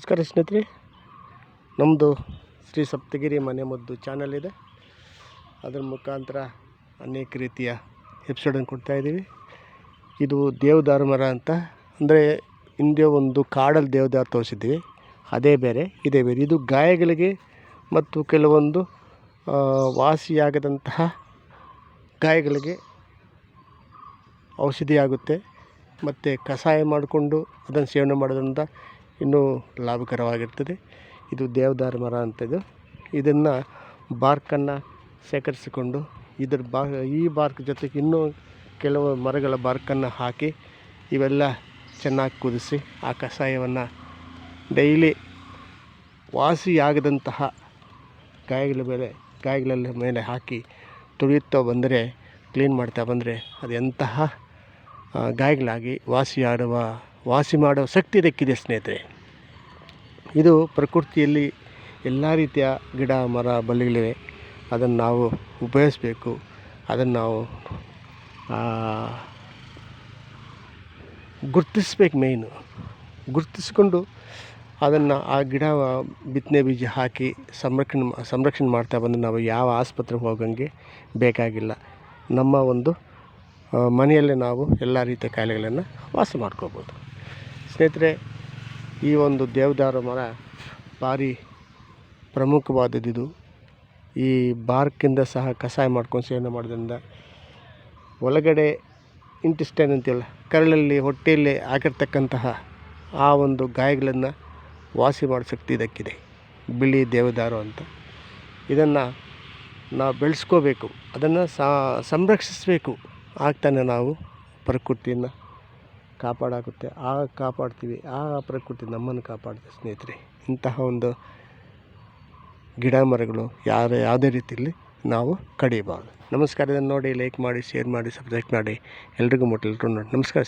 ನಮಸ್ಕಾರ ಸ್ನೇಹಿತರೆ. ನಮ್ಮದು ಶ್ರೀ ಸಪ್ತಗಿರಿ ಮನೆ ಮದ್ದು ಚಾನಲ್ ಇದೆ. ಅದರ ಮುಖಾಂತರ ಅನೇಕ ರೀತಿಯ ಎಪಿಸೋಡನ್ನು ಕೊಡ್ತಾಯಿದ್ದೀವಿ ಇದು ದೇವದಾರು ಮರ ಅಂತ. ಅಂದರೆ ಹಿಂದೆ ಒಂದು ಕಾಡಲ್ಲಿ ದೇವದಾರ ತೋರಿಸಿದ್ವಿ ಅದೇ ಬೇರೆ, ಇದೇ ಬೇರೆ. ಇದು ಗಾಯಗಳಿಗೆ ಮತ್ತು ಕೆಲವೊಂದು ವಾಸಿಯಾಗದಂತಹ ಗಾಯಗಳಿಗೆ ಔಷಧಿಯಾಗುತ್ತೆ. ಮತ್ತು ಕಷಾಯ ಮಾಡಿಕೊಂಡು ಅದನ್ನು ಸೇವನೆ ಮಾಡೋದ್ರಿಂದ ಇನ್ನೂ ಲಾಭಕರವಾಗಿರ್ತದೆ. ಇದು ದೇವದಾರು ಮರ ಅಂತಿದು ಇದನ್ನು ಬಾರ್ಕನ್ನು ಶೇಖರಿಸಿಕೊಂಡು ಇದರ ಬಾ, ಈ ಬಾರ್ಕ್ ಜೊತೆಗೆ ಇನ್ನೂ ಕೆಲವು ಮರಗಳ ಬಾರ್ಕನ್ನು ಹಾಕಿ ಇವೆಲ್ಲ ಚೆನ್ನಾಗಿ ಕುದಿಸಿ ಆ ಕಷಾಯವನ್ನು ಡೈಲಿ ವಾಸಿಯಾಗದಂತಹ ಗಾಯಗಳ ಮೇಲೆ ಗಾಯಗಳ ಮೇಲೆ ಹಾಕಿ ತುಳಿಯುತ್ತಾ ಬಂದರೆ, ಕ್ಲೀನ್ ಮಾಡ್ತಾ ಬಂದರೆ ಅದು ಎಂತಹ ಗಾಯಗಳಾಗಿ ವಾಸಿಯಾಡುವ, ವಾಸಿ ಮಾಡುವ ಶಕ್ತಿ ಇದಕ್ಕಿದೆ ಸ್ನೇಹಿತರೆ. ಇದು ಪ್ರಕೃತಿಯಲ್ಲಿ ಎಲ್ಲ ರೀತಿಯ ಗಿಡ, ಮರ, ಬಳ್ಳಿಗಳಿವೆ. ಅದನ್ನು ನಾವು ಉಪಯೋಗಿಸ್ಬೇಕು. ಅದನ್ನು ನಾವು ಗುರ್ತಿಸ್ಬೇಕು ಮೇಯ್ನು ಗುರ್ತಿಸ್ಕೊಂಡು ಅದನ್ನು ಆ ಗಿಡ, ಬಿತ್ತನೆ ಬೀಜ ಹಾಕಿ ಸಂರಕ್ಷಣೆ ಸಂರಕ್ಷಣೆ ಮಾಡ್ತಾ ಬಂದು ನಾವು ಯಾವ ಆಸ್ಪತ್ರೆಗೆ ಹೋಗಂಗೆ ಬೇಕಾಗಿಲ್ಲ. ನಮ್ಮ ಒಂದು ಮನೆಯಲ್ಲೇ ನಾವು ಎಲ್ಲ ರೀತಿಯ ಕಾಯಿಲೆಗಳನ್ನು ವಾಸಿ ಮಾಡ್ಕೋಬೋದು. ಸ್ನೇಹಿತರೆ ಈ ಒಂದು ದೇವದಾರು ಮರ ಭಾರಿ ಪ್ರಮುಖವಾದದ್ದು ಈ ಬಾರ್ಕಿಂದ ಸಹ ಕಷಾಯ ಮಾಡ್ಕೊಂಡು ಸೇವನೆ ಮಾಡೋದ್ರಿಂದ ಒಳಗಡೆ ಇಂಟಿಸ್ಟೈನ್ ಅಂತೀವಲ್ಲ, ಕರಳಲ್ಲಿ, ಹೊಟ್ಟೆಯಲ್ಲಿ ಆಗಿರ್ತಕ್ಕಂತಹ ಆ ಒಂದು ಗಾಯಗಳನ್ನು ವಾಸಿ ಮಾಡೋ ಶಕ್ತಿ ಇದಕ್ಕಿದೆ. ಬಿಳಿ ದೇವದಾರು ಅಂತ. ಇದನ್ನು ನಾವು ಬೆಳೆಸ್ಕೋಬೇಕು. ಅದನ್ನು ಸಂರಕ್ಷಿಸಬೇಕು ಆಗ್ತಾನೆ ನಾವು ಪ್ರಕೃತಿಯನ್ನು. ಕಾಪಾಡಾಗುತ್ತೆ. ಆ ಕಾಪಾಡ್ತೀವಿ. ಆ ಪ್ರಕೃತಿ ನಮ್ಮನ್ನು ಕಾಪಾಡುತ್ತೆ ಸ್ನೇಹಿತರೆ. ಇಂತಹ ಒಂದು ಗಿಡ ಮರಗಳು ಯಾರ ಯಾವುದೇ ರೀತಿಯಲ್ಲಿ ನಾವು ಕಡಿಬಾರ್ದು ನಮಸ್ಕಾರ. ಇದನ್ನು ನೋಡಿ ಲೈಕ್ ಮಾಡಿ ಶೇರ್ ಮಾಡಿ ಸಬ್ಸ್ಕ್ರೈಬ್ ಮಾಡಿ. ಎಲ್ರಿಗೂ ಮುಟ್ಟಲು ನೋಡಿ. ನಮಸ್ಕಾರ.